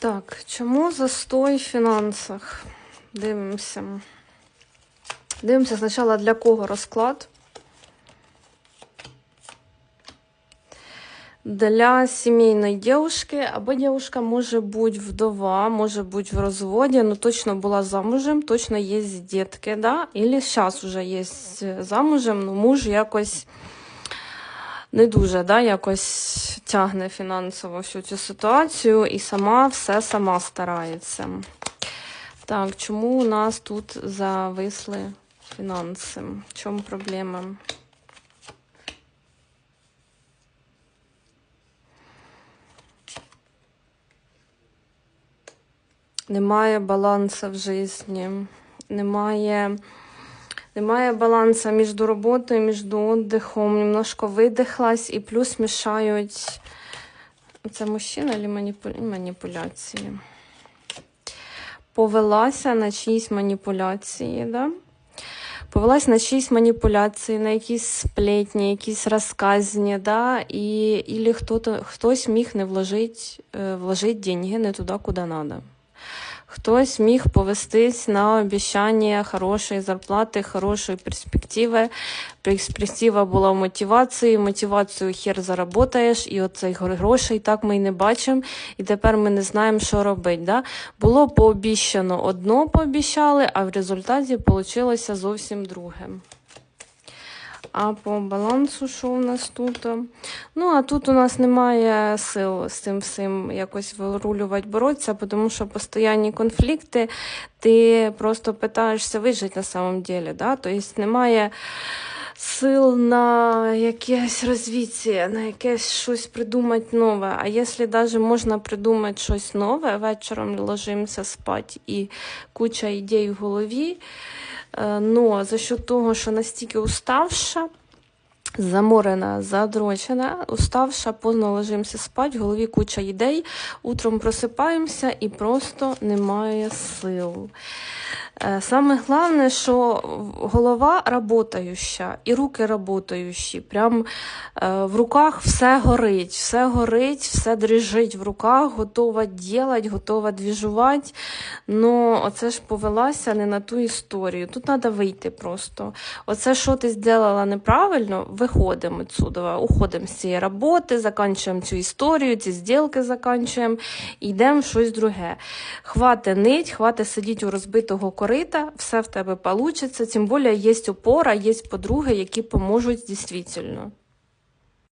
Так, чому застой в фінансах? Дивимося. Дивимося спочатку для кого розклад. Для сімейної дівчинки, або дівчинка може бути вдова, може бути в розводі, ну точно була замужем, точно є дітки, да? Или зараз вже є замужем, ну муж якось не дуже, да, якось тягне фінансово всю цю ситуацію і сама все сама старається. Так, чому у нас тут зависли фінанси? В чому проблема? Немає балансу в житті, немає, немає балансу між роботою, між віддихом, немножко видихлась і плюс мішають. Це мужчина чи маніпу... маніпуляції? Повелася на чиїсь маніпуляції, да? Повелась на чиїсь маніпуляції, на якісь сплетні, якісь розказні, да? і ілі хто-то, хтось міг не вложити, вложити деньги не туди, куди треба. Хтось міг повестись на обіцяння хорошої зарплати, хорошої перспективи. Перспектива була в мотивації, мотивацію хер заработаєш, і оцей грошей так ми й не бачимо, і тепер ми не знаємо, що робити. Да? Було пообіщано одно, пообіщали, а в результаті вийшло зовсім друге. А по балансу, що у нас тут? Ну, а тут у нас немає сил з цим всім якось вирулювати, боротися, тому що постійні конфлікти, ти просто питаєшся вижити на самом деле. Да? Тобто немає сил на якесь розвіття, на якесь щось придумати нове. А якщо навіть можна придумати щось нове, вечором ложимося спати і куча ідей в голові. Но за счет того, що настільки уставша, заморена, задрочена, уставша, поздно ложимося спати, в голові куча ідей, утром просипаємося і просто немає сил. Саме головне, що голова работающа і руки работающі. Прям в руках все горить, все горить, все дрижить в руках, готова ділати, готова двіжувати. Ну, оце ж повелася не на ту історію. Тут треба вийти просто. Оце, що ти зробила неправильно, виходимо відсюди, уходимо з цієї роботи, закінчуємо цю історію, ці зділки закінчуємо і йдемо в щось друге. Хвати нить, хвати сидіти у розбитого корита, все в тебе получиться. тим более є опора, є подруги, які поможуть дійсно.